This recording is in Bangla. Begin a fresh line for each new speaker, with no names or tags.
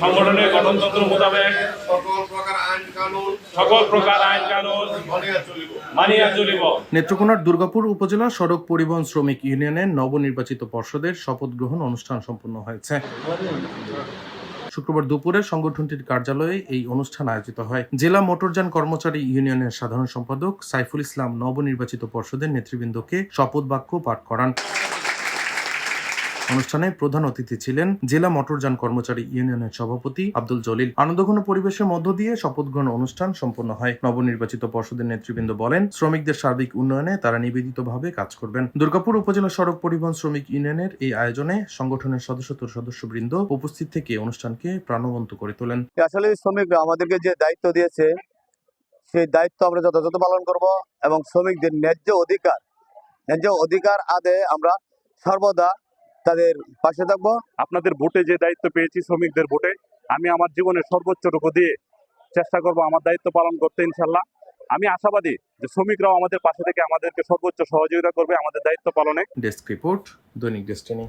সংগঠনের গঠনতন্ত্র মোতাবেক
সকল প্রকার আইন কানুন
সকল প্রকার আইন কানুন
মানিয়া চলিব।
মানিয়া চলিব।
নেত্রকোনার দুর্গাপুর উপজেলা সড়ক পরিবহন শ্রমিক ইউনিয়নের নবনির্বাচিত পর্ষদের শপথ গ্রহণ অনুষ্ঠান সম্পন্ন হয়েছে। শুক্রবার দুপুরে সংগঠনটির কার্যালয়ে এই অনুষ্ঠান আয়োজিত হয়। জেলা মোটরযান কর্মচারী ইউনিয়নের সাধারণ সম্পাদক সাইফুল ইসলাম নবনির্বাচিত পর্ষদের নেতৃবৃন্দকে শপথ বাক্য পাঠ করান। অনুষ্ঠানে প্রধান অতিথি ছিলেন জেলা মোটরযান কর্মচারী ইউনিয়নের সভাপতি আব্দুল জলিল। আনন্দঘন পরিবেশের মধ্য দিয়ে শপথ গ্রহণ অনুষ্ঠান সম্পন্ন হয়। নবনির্বাচিত পর্ষদের নেতৃবৃন্দ বলেন, শ্রমিকদের সার্বিক উন্নয়নে তারা নিবেদিতভাবে কাজ করবেন। দুর্গাপুর উপজেলা সড়ক পরিবহন শ্রমিক ইউনিয়নের এই আয়োজনে সংগঠনের সদস্যতর সদস্যবৃন্দ উপস্থিত থেকে অনুষ্ঠানকে প্রাণবন্ত করে তোলেন।
আসলে শ্রমিকরা আমাদেরকে যে দায়িত্ব দিয়েছে, সেই দায়িত্ব আমরা যথাযথ পালন করব এবং শ্রমিকদের ন্যায্য অধিকার ন্যায্য অধিকার আদে আমরা সর্বদা তাদের পাশে থাকব।
আপনাদের ভোটে যে দায়িত্ব পেয়েছি শ্রমিকদের ভোটে আমি আমার জীবনের সর্বোচ্চটুকু দিয়ে চেষ্টা করব আমার দায়িত্ব পালন করতে ইনশাল্লাহ। আমি আশাবাদী যে শ্রমিকরাও আমাদের পাশে থেকে আমাদেরকে সর্বোচ্চ সহযোগিতা করবে আমাদের দায়িত্ব পালনে।
Desk report Dainik Destiny.